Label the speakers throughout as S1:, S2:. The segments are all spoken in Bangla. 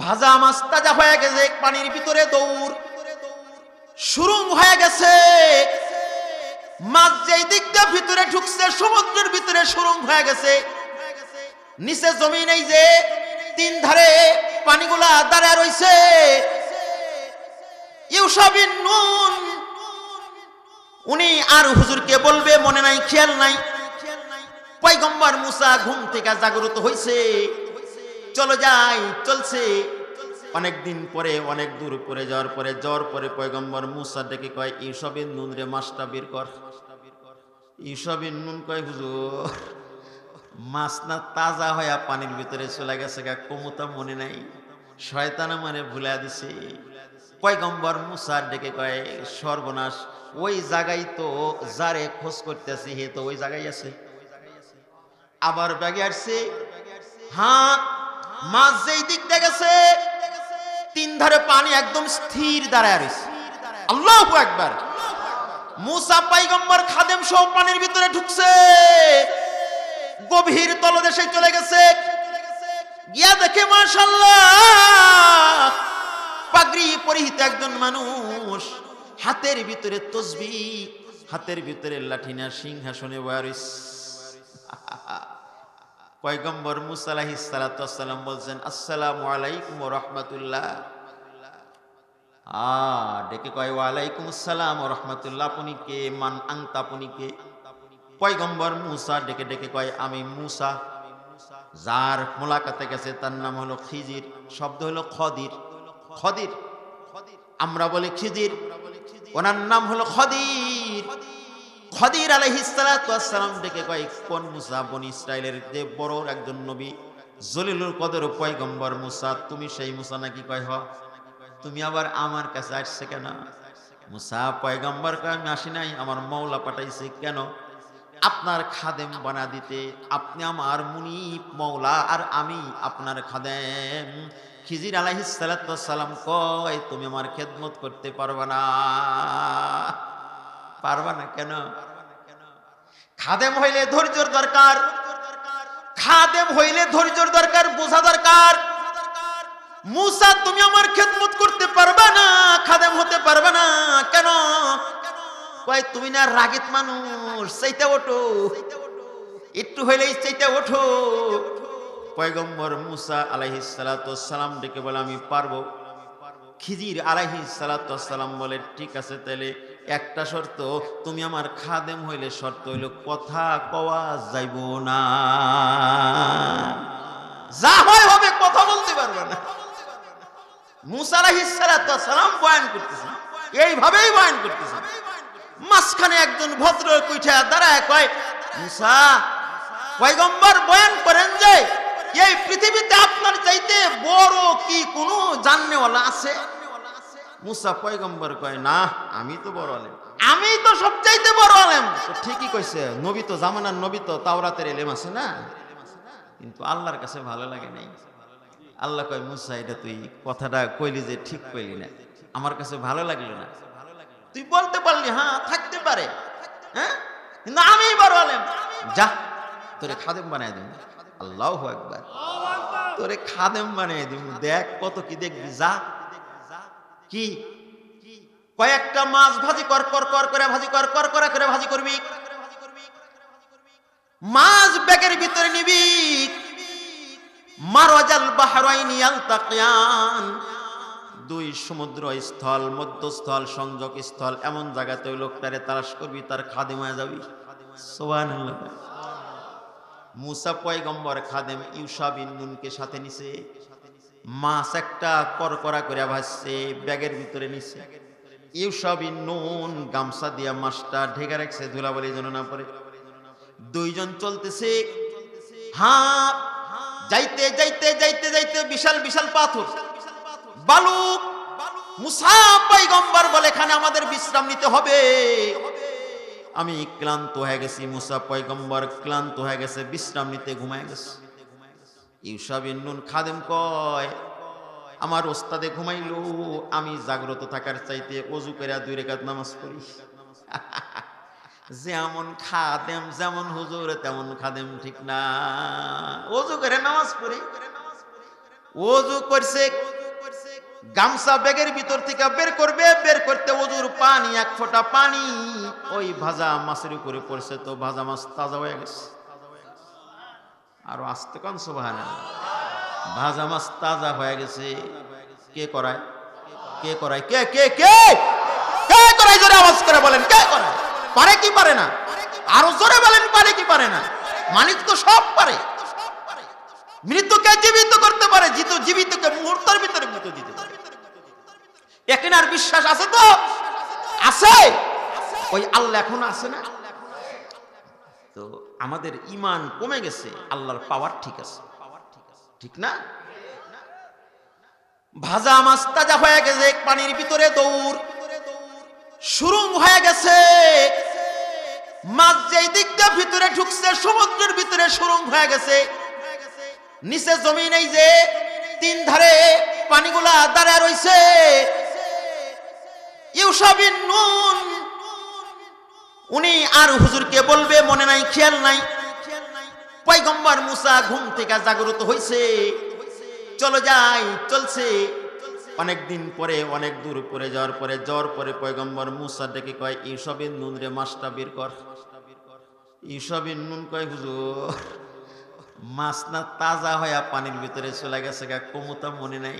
S1: ভাজা মাছ তাজা হয়ে গেছে পানির ভিতরে দৌড়। সুরুং হয়ে গেছে। মাছ যেই দিক দিয়ে ভিতরে ঢুকছে, সমুদ্রের ভিতরে সুরুং হয়ে গেছে। নিচে জমিন এই যে, তিন ধারে পানিগুলা দাঁড়ায় রইছে। ইউসাবিন নুন। উনি আর হুজুরকে বলবে, মনে নাই, খেয়াল নাই। পয়গম্বর মুসা ঘুম থেকে জাগ্রত হইছে। চলো যাই, চলছে। অনেক দিন পরে, অনেক দূর পরে যাওয়ার পরে যাওয়ার পরে পয়গম্বর মুসা ডেকে কয় ইসবের নুন রে মাছটা বের কর। ইসবের নুন কয়, হুজুর, মাছ না তাজা হইয়া পানির ভিতরে চলে গেছে গা কমতা মনে নাই। শয়তানা মানে ভুলা দিছে। পয়গম্বর মুসা ডেকে কয়, সর্বনাশ, ওই জায়গায় তো যারে খোঁজ করতেছি, হে তো ওই জায়গায় আছে। আবার ব্যাগে আসছে হ্যাঁ মাছ যেই দিক দিয়ে গেছে, তিন ধারে পানি একদম স্থির দাঁড়ায় রয়েছে আল্লাহ একবার মুসা পাইগম্বর খাদেম সহ পানির ভিতরে ঢুকছে। গভীর তলদেশে চলে গেছে। গিয়া দেখে মাশাল্লাহ পাগড়ি পরিহিত একজন মানুষ হাতের ভিতরে তসবি, হাতের ভিতরে লাঠিনা সিংহাসনে ওয়ারিস পয়গম্বর মুসালাহি সালাতাম বলছেন, আসসালামু আলাইকুম রহমতুল্লাহ। আ ডেকে কয়, ওয়ালাইকুম আসসালাম রহমতুল্লাহ। আপনি কে? মান আংতা আপনি কে? পয়গম্বর মুসা ডেকে ডেকে কয়, আমি মুসা। যার মোলাকাতে গেছে, তার নাম হলো খিজির, শব্দ হলো খদির। খদির? আমরা বলি খিজির। ওনার নাম হলো খদির। খদির আলহিসালাম ডেকে কয়, কোন মুসা? বন ইসরায়েলের যে বড় একজন নবী, জলিলুল কদর পয়গম্বর মুসা, তুমি সেই মুসা নাকি? কয়, হ। তুমি আবার আমার কাছে আসছে কেন? মুসা পয়গম্বর আমি আসি নাই, আমার মৌলা পাঠাইছে কেন? আপনার খাদেম বানা দিতে, আপনি আমার মুনিপ মৌলা আর আমি আপনার খাদেম। খিজির আলাইহিসালাম কয়, তুমি আমার খেদমত করতে পারবে না। পারবা না কেন? খাদেম হইলে ধৈর্যর দরকার। খাদেম হইলে ধৈর্যর দরকার, বোঝা দরকার। মুসা, তুমি আমার খেদমত করতে পারবে না, খাদেম হতে পারবে না, কেন? কয়, তুমি না রাগিত মানুষ, চাইতে ওঠো। একটু হইলেই চাইতে ওঠো। পয়গম্বর মুসা আলাইহি সালাম ডেকে বলে, আমি পারব। খিজির আলাইহি সালাম বলে, ঠিক আছে তাহলে একটা শর্ত, তুমি আমার খাদেম হইলে শর্ত হইল কথা কওয়া যাইব না। যা হয় হবে কথা বলতে পারবে না। মুসা আলাইহিস সালাম বয়ান করতেছে। এইভাবেই বয়ান করতেছে। মাঝখানে একজন ভদ্র কুইঠা দাঁড়ায় কয়, মুসা, পয়গম্বর বয়ান করেন যে, এই পৃথিবীতে আপনার চাইতে বড় কি কোনো জাননেওয়ালা আছে? মুসা পয়গম্বর কয় না আমি তো বড় আলেম। আমি তো সবচাইতে বড় আলেম। তো ঠিকই কইছে নবী তো জামানার নবী তো তাওরাতের এলেম আছে না? কিন্তু আল্লাহর কাছে ভালো লাগে নাই। আল্লাহ কয় মুসা এটা তুই কথাটা কইলি যে ঠিক কইলি না। আমার কাছে ভালো লাগল না। তুই বলতে পারলি হ্যাঁ থাকতে পারে। হ্যাঁ? কিন্তু আমি বড় আলেম। যা তোরে খাদেম বানাই দিন আল্লাহ একবার তোরে খাদেম বানাই দিব দেখ কত কি দেখবি যা। কি? কয়েকটা মাছ ভাজি কর কর কর করে, ভাজি কর কর করা, করে ভাজি করবি। মাছ ব্যাগের ভিতরে নিবি। মারাজাল বাহরাইনি আলতাকিয়ান দুই সমুদ্র স্থল, মধ্যস্থল, সংযোগ স্থল, এমন জায়গাতে ওই লোকটারে তালাশ করবি, তার খাদেম যাবি। সোহান মুসা পয়গম্বর খাদেম ইউসা বিন সাথে নিছে। মাছ একটা করকরা করে ভাসছে, ব্যাগের ভিতরে নিছে। ইউসা বিন নুন, গামছা দিয়া মাছটা ঢেকে রাখছে, ধুলাবালি যেন না পড়ে। দুইজন চলতেছে। হ্যাঁ যাইতে যাইতে যাইতে যাইতে বিশাল বিশাল পাথর। বালু মুসা পয়গম্বর বলে, এখানে আমাদের বিশ্রাম নিতে হবে। আমি ক্লান্ত হয়ে গেছি, মুসা পয়গম্বর ক্লান্ত হয়ে গেছে, বিশ্রাম নিতে ঘুমায় গেছে। ইউসা বিন নুন খাদেম কয়, আমার ওস্তাদে ঘুমাইলো, আমি জাগ্রত থাকার চাইতে অজু করে দুই রেখাত নামাজ পড়ি। যেমন খাদেম, যেমন হুজুর, তেমন খাদেম, ঠিক না? অজু করে নামাজ পড়ি। ওযু করছে, গামছা ব্যাগের ভিতর থেকে বের করবে, বের করতে ওজুর পানি, এক ফোঁটা পানি, ওই ভাজা মাছের উপরে পড়ছে, তো ভাজা মাছ তাজা হয়ে গেছে। আরও আসতে কন সোভান ভাজা মাছ তাজা হয়ে গেছে। কে করায়? কে করায়? কে কে কে? কে করায়? জোরে আওয়াজ করে বলেন, কে করায়? পারে কি পারে না? আরও জোরে বলেন, পারে কি পারে না? মানিক তো সব পারে। মৃত্যুকে জীবিত করতে পারে, জিত, জীবিতকে মুহূর্তের ভিতরে মৃত্যু দিতে পারে। এখানে আর বিশ্বাস আছে তো? আছে। ওই আল্লাহ এখন আছে না? তো আমাদের ইমান কমে গেছে, আল্লাহর পাওয়ার ঠিক আছে। ঠিক না? ভাজা মাছ তাজা হয়ে গেছে, পানির ভিতরে দৌড়। সুরুং হয়ে গেছে। মাছ যেই দিকটা ভিতরে ঢুকছে, সমুদ্রের ভিতরে সুরুং হয়ে গেছে। নিচে জমি নেই যে, তিন ধারে পানিগুলা দাঁড়ায় রইছে। ইউসাবিন নুন উনি আর হুজুরকে বলবে, মনে নাই, খেয়াল নাই। পয়গম্বর মুসা ঘুম থেকে জাগ্রত হইছে। চলো যাই, চলছে। অনেক দিন পরে, অনেক দূর পরে যাওয়ার পরে যাওয়ার পরে পয়গম্বর মুসা ডেকে কয় ইউসবিন নুন রে, মাছটা বের কর। ইউসবিন নুন কয়, হুজুর, মাছ না তাজা হইয়া পানির ভিতরে চলে গেছে গা কমতা মনে নাই।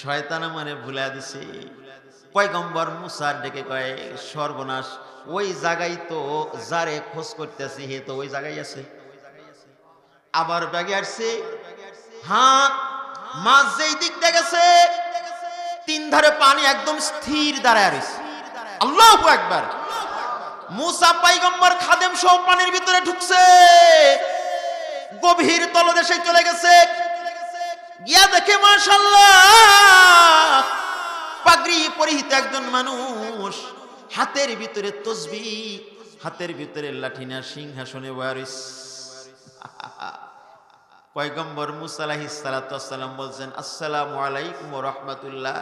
S1: শয়তানা মানে ভুলা দিছে। পয়গম্বর মুসা ডেকে কয়, সর্বনাশ ওই জায়গায় তো যারে খোঁজ করতেছি, হে তো ওই জায়গায় আছে। আবার ব্যাগে আসছে হ্যাঁ মাছ যেই দিক দিয়ে গেছে, তিন ধারে পানি একদম স্থির দাঁড়ায় রয়েছে। আল্লাহ একবার মুসা পাইগম্বর খাদেম সহ পানির ভিতরে ঢুকছে। গভীর তলদেশে চলে গেছে। গিয়া দেখে মাশাল্লাহ পাগড়ি পরিহিত একজন মানুষ হাতের ভিতরে তসবি, হাতের ভিতরে লাঠিনা সিংহাসনে ওয়ারিস। পয়গম্বর মুসালাহি সালাতাম বলছেন, আসসালামু আলাইকুম রহমতুল্লাহ।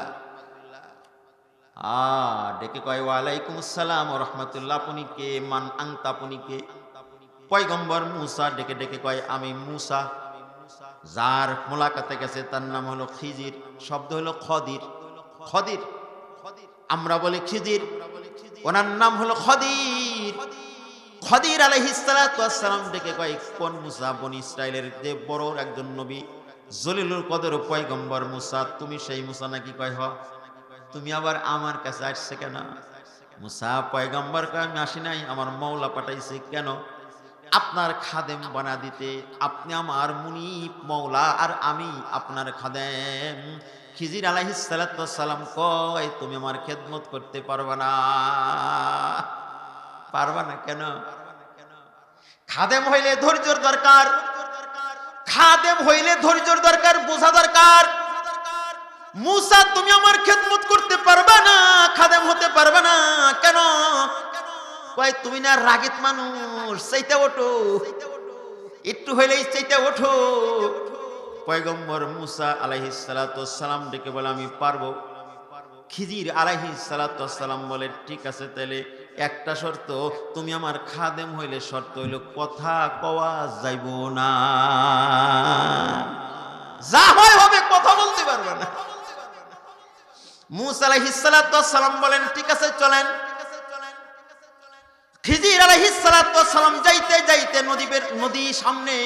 S1: আ ডেকে কয়, ওয়ালাইকুম আসসালাম রহমতুল্লাহ। আপনি কে? মান আংতা আপনি কে? পয়গম্বর মুসা ডেকে ডেকে কয়, আমি মুসা। যার মোলাকাতে গেছে, তার নাম হলো খিজির, শব্দ হলো খদির। খদির? আমরা বলি খিজির। ওনার নাম হলো খদির। খদির আলহিসালাম ডেকে কয়, কোন মুসা বনি ইসরায়েলের যে বড় একজন নবী, জলিলুল কদর পয়গম্বর মুসা, তুমি সেই মুসা নাকি কয় হ? তুমি আবার আমার কাছে আসছে কেন? মুসা পয়গম্বর আমি আসি নাই, আমার মৌলা পাঠাইছে কেন? আপনার খাদেম বানা দিতে আপনি আমার মুনিপ মৌলা আর আমি আপনার খাদেম। খিজির আলাইহিসালাম কয়, তুমি আমার খেদমত করতে পারবা না। পারবা না কেন? খাদেম হইলে ধৈর্যর দরকার। খাদেম হইলে ধৈর্যর দরকার, বোঝা দরকার। মুসা, তুমি আমার খেদমত করতে পারবা না, খাদেম হতে পারবা না। কেন? কয়, তুমি না রাগিত মানুষ চাইতে ওঠো। একটু হইলেই চাইতে ওঠো। পয়গম্বর মুসা আলাইহি সালাম ডেকে বলে, আমি পারব। খিজির আলাইহি সালাম বলে, ঠিক আছে, তাহলে একটা শর্ত, তুমি আমার খাদেম হইলে শর্ত হইল, কথা কওয়া যাইব না। যা হয় হবে, কথা বলতে পারবে না। মুসা আলাইহি সালাম বলেন, ঠিক আছে, চলেন। খিজির আলাইহিস সালাম যাইতে যাইতে নদীবের নদী সামনে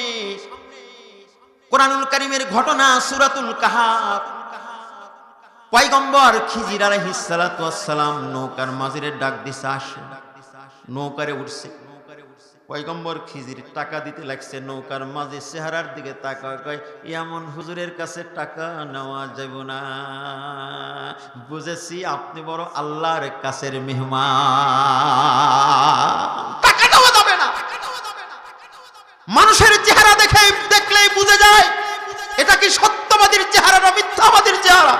S1: কোরআনুল কারিমের ঘটনা সুরাতুল কাহাফ। পয়গম্বর খিজির আলাইহিস সালাম নৌকার মাঝিরে ডাক দিছে আসে নৌকারে উঠছে। পয়গম্বর খিজির টাকা দিতে লাগছে, নৌকার মাঝে চেহারার দিকে তাকা কয় এমন হুজুরের কাছে টাকা নেওয়া যাব না। বুঝেছি আপনি বড় আল্লাহর কাছের মেহমান টাকা দেওয়া যাবে না মানুষের চেহারা দেখে, দেখলেই বুঝে যায়, এটা কি সত্যবাদীর চেহারা না মিথ্যাবাদীর চেহারা?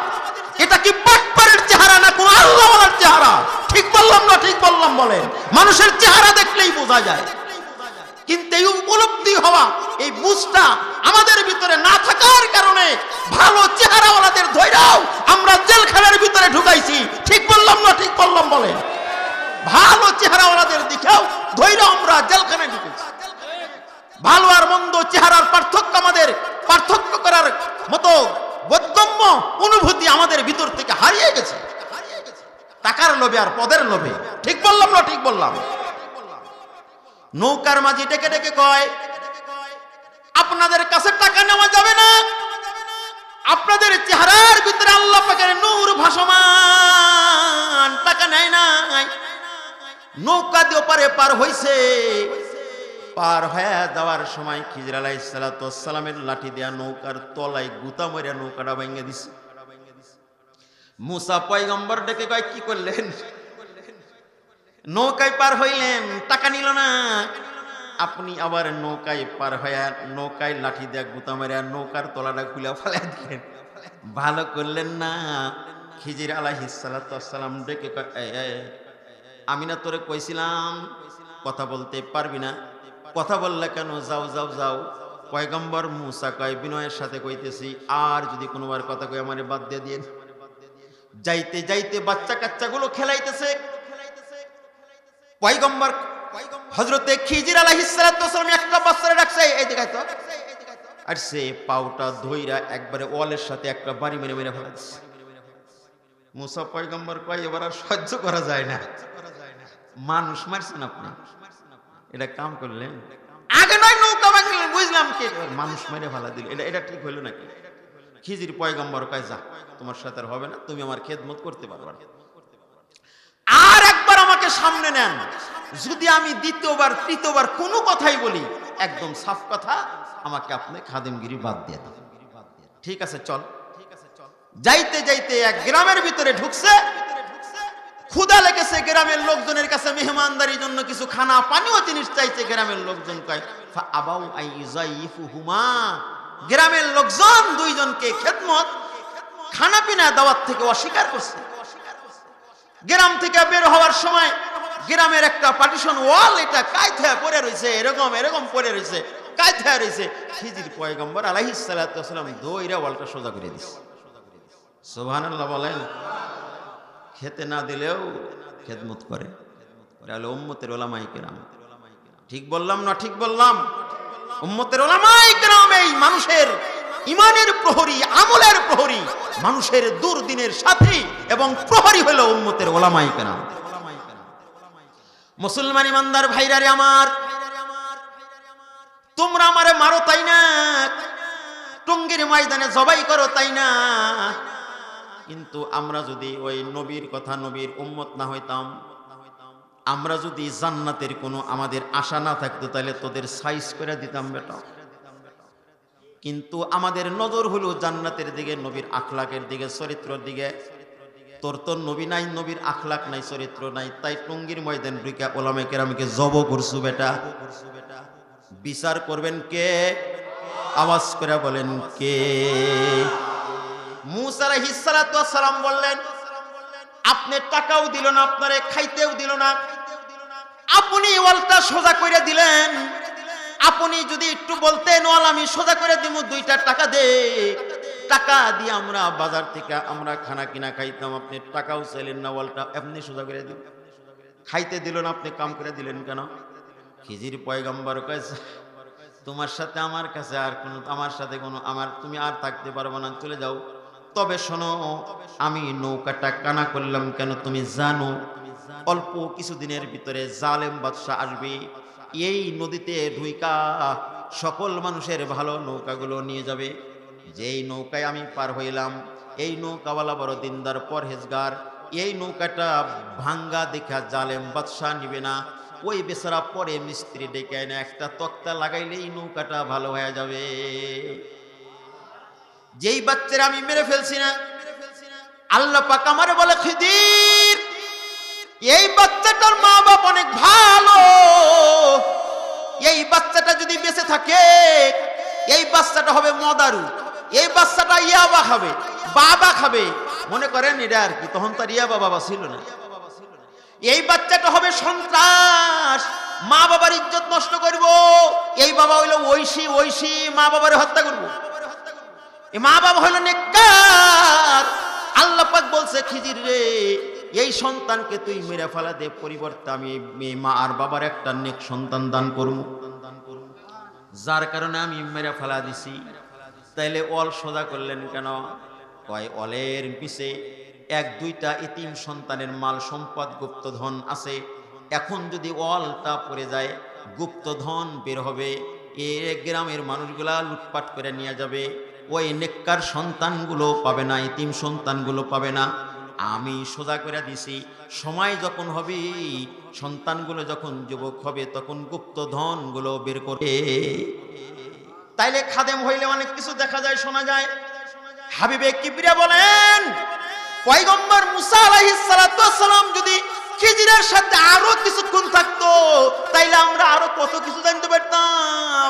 S1: এটা কি বাটপারের চেহারা না কোন আল্লাহওয়ালার চেহারা? ঠিক বললাম না, ঠিক বললাম বলেন। মানুষের চেহারা দেখলেই বোঝা যায়। কিন্তু এই উপলব্ধি হওয়া, এই বুঝটা আমাদের ভিতরে না থাকার কারণে ভালো চেহারাওয়ালাদের ধৈরাও আমরা জেলখানার ভিতরে ঢুকাইছি। ঠিক বললাম না, ঠিক বললাম বলেন। ভালো চেহারাওয়ালাদের দিকেও ধৈর্য আমরা জেলখানায় ঢুকেছি। ভালো আর মন্দ চেহারার পার্থক্য আমাদের, পার্থক্য করার মতো বোধগম্য অনুভূতি আমাদের ভিতর থেকে হারিয়ে গেছে। টাকার লোভে আর পদের লোভে। ঠিক বললাম না ঠিক বললাম? নৌকার মাঝি ডেকে ডেকে কয়, আপনাদের কাছে টাকা নেওয়া যাবে না। আপনাদের চেহারার ভিতরে আল্লাহ পাকের নূর ভাসমান। টাকা নেয় নাই। নৌকা দিয়ে পারে পার হইছে। পার হয়ে যাওয়ার সময় খিজর আলাই সালামের লাঠি দেয়া নৌকার তলায় গুতা মরিয়া নৌকাটা ভেঙে দিছে মুসা পয়গম্বর ডেকে কয় কি করলেন নৌকায় পার হইলেন টাকা নিল না আপনি আবার নৌকায় পার হইয়া নৌকায় লাঠি দেয়া গুতা মারিয়া নৌকার তলাটা খুলে ফেলে দিলেন ভালো করলেন না খিজির আলাহিসাল্লাম ডেকে কয়, "এই, এই, আমি না তোরে কইছিলাম কথা বলতে পারবি না কথা বললে কেন? যাও যাও যাও। পয়গম্বর মুসা কয়, বিনয়ের সাথে কইতেছি, আর যদি কোনোবার কথা কই আমারে বাদ দিয়ে দিয়ে যাইতে যাইতে বাচ্চা কাচ্চাগুলো খেলাইতেছে। পয়গম্বর হজরতে খিজির আলাহিসাল্লাম একটা বাচ্চারে রাখছে এই দিকে তো। আর সে পাউটা ধইরা একবারে ওয়ালের সাথে একটা বাড়ি মেরে মেরে ফেলা দিচ্ছে মুসা পয়গম্বর কয়, এবার আর সহ্য করা যায় না। মানুষ মারছেন আপনি। এটা কাম করলেন আগে নয় নৌকা ভাঙলেন বুঝলাম কি? মানুষ মেরে ফেলা দিল। এটা এটা ঠিক হইল নাকি? খিজির পয়গম্বর কয় যা তোমার সাথে আর হবে না তুমি আমার খেদমত করতে পারবে আর একবার আমাকে সামনে নেন। যদি আমি দ্বিতীয়বার তৃতীয়বার কোনো কথাই বলি একদম সাফ কথা আমাকে আপনি খাদেমগিরি বাদ দিয়ে দেন ঠিক আছে চল। যাইতে যাইতে এক গ্রামের ভিতরে ঢুকছে ক্ষুদা লেগেছে গ্রামের লোকজনের কাছে মেহমানদারির জন্য কিছু খানা পানিও জিনিস চাইছে গ্রামের লোকজন কয় ইজাইফুহুমা। গ্রামের লোকজন দুইজনকে খেদমত, খানা পিনা দাওয়াত থেকে অস্বীকার করছে। গ্রাম থেকে বের হওয়ার সময় গ্রামের একটা পার্টিশন ওয়াল এটা কায়থা পড়ে রয়েছে এরকম এরকম পড়ে রয়েছে কায়থা রয়েছে খিজির পয়গম্বর আলাইহিস সালাম দইরা ওয়ালটা সোজা করে দিছে। সুবহানাল্লাহ বলেন। খেতে না দিলেও খেদমত করে। তাহলে উম্মতের ওলামাই কেরাম। ঠিক বললাম না ঠিক বললাম? উম্মতের ওলামাই কেরাম এই মানুষের ইমানের প্রহরী, আমলের প্রহরী, মানুষের দুর্দিনের সাথী এবং প্রহরী হলো উম্মতের ওলামাই কেরাম। মুসলমান ইমানদার ভাইরারে আমার, তোমরা আমারে মারো তাই না? টঙ্গির ময়দানে জবাই করো তাই না? কিন্তু আমরা যদি ওই নবীর কথা নবীর উম্মত না হইতাম, আমরা যদি জান্নাতের কোনো আমাদের আশা না থাকতো, তাহলে তোদের সাইজ করে দিতাম বেটা। কিন্তু আমাদের নজর হলো জান্নাতের দিকে, নবীর আখলাকের দিকে, চরিত্রের দিকে। তোর তো নবী নাই, নবীর আখলাক নাই, চরিত্র নাই। তাই টঙ্গির ময়দান ঢুকে ওলামে কেরামকে জব করছু বেটা। বিচার করবেন কে? আওয়াজ করে বলেন কে? মুসার সালাম বললেন, আপনি টাকাও দিল না, আপনারে খাইতেও দিল না। আপনি ওয়ালটা সোজা করে দিলেন। আপনি যদি একটু বলতেন, ওয়াল আমি সোজা করে দিব দুইটা টাকা দে। টাকা দিয়ে আমরা বাজার থেকে আমরা খানা কিনা খাইতাম, আপনি টাকাও চাইলেন না, ওয়ালটা এমনি সোজা করে দিন খাইতে দিল না, আপনি কাম করে দিলেন কেন? খিজির পয়গম্বর কয়েছে তোমার সাথে আমার কাছে আর কোনো, আমার সাথে কোনো, আমার, তুমি আর থাকতে পারব না, চলে যাও। তবে শোনো, আমি নৌকাটা কানা করলাম কেন তুমি জানো? অল্প কিছুদিনের ভিতরে জালেম বাদশাহ আসবে। এই নদীতে ঢুইকা সকল মানুষের ভালো নৌকাগুলো নিয়ে যাবে। যেই নৌকায় আমি পার হইলাম, এই নৌকাওয়ালা বড় দিনদার, পরহেজগার, এই নৌকাটা ভাঙ্গা দেখা জালেম বাদশাহ নিবে না। ওই বেচারা পরে মিস্ত্রি ডেকে এনে একটা তক্তা লাগাইলেই নৌকাটা ভালো হয়ে যাবে। যেই বাচ্চারা আমি মেরে ফেলছি না, আল্লাহ পাক আমারে বলে, খিদির, এই বাচ্চাটার মা বাপ অনেক ভালো। এই বাচ্চাটা যদি বেঁচে থাকে, এই বাচ্চাটা হবে মদারু, এই বাচ্চাটা ইয়াবা খাবে, বাবা খাবে। মনে করেন এটা আর কি, তখন তার ইয়াবা বাবা ছিল না। এই বাচ্চাটা হবে সন্ত্রাস মা বাবার ইজ্জত নষ্ট করব, এই বাবা হইল ঐশী ঐশী মা বাবারে হত্যা করব। মা বাবা হইল নেককার। আল্লাহ পাক বলছে, খিজির রে, এই সন্তানকে তুই মেরে ফেলা দে, পরিবর্তে আমি মা আর বাবার একটা নেক সন্তান দান করব। যার কারণে আমি মেরে ফেলা দিছি। তাইলে অল সোজা করলেন কেন? কয় অলের পিছে এক, দুইটা এতিম সন্তানের মাল সম্পদ গুপ্তধন আছে। এখন যদি অলটা পড়ে যায় গুপ্তধন বের হবে। এ গ্রামের মানুষগুলা লুটপাট করে নিয়ে যাবে। ওই নেককার সন্তানগুলো পাবে না এতিম সন্তানগুলো পাবে না। আমি সোজা করে দিছি, সময় যখন হবে, সন্তানগুলো যখন যুবক হবে, তখন গুপ্তধনগুলো বের করে তাইলে খাদেম হইলে অনেক কিছু দেখা যায়, শোনা যায়। হাবিবে কিবরিয়া বলেন, পয়গম্বর মুসা আলাইহিস যদি খিজিরের সাথে আরও কিছুক্ষণ থাকতো, তাইলে আমরা আরও কত কিছু জানতে পারতাম।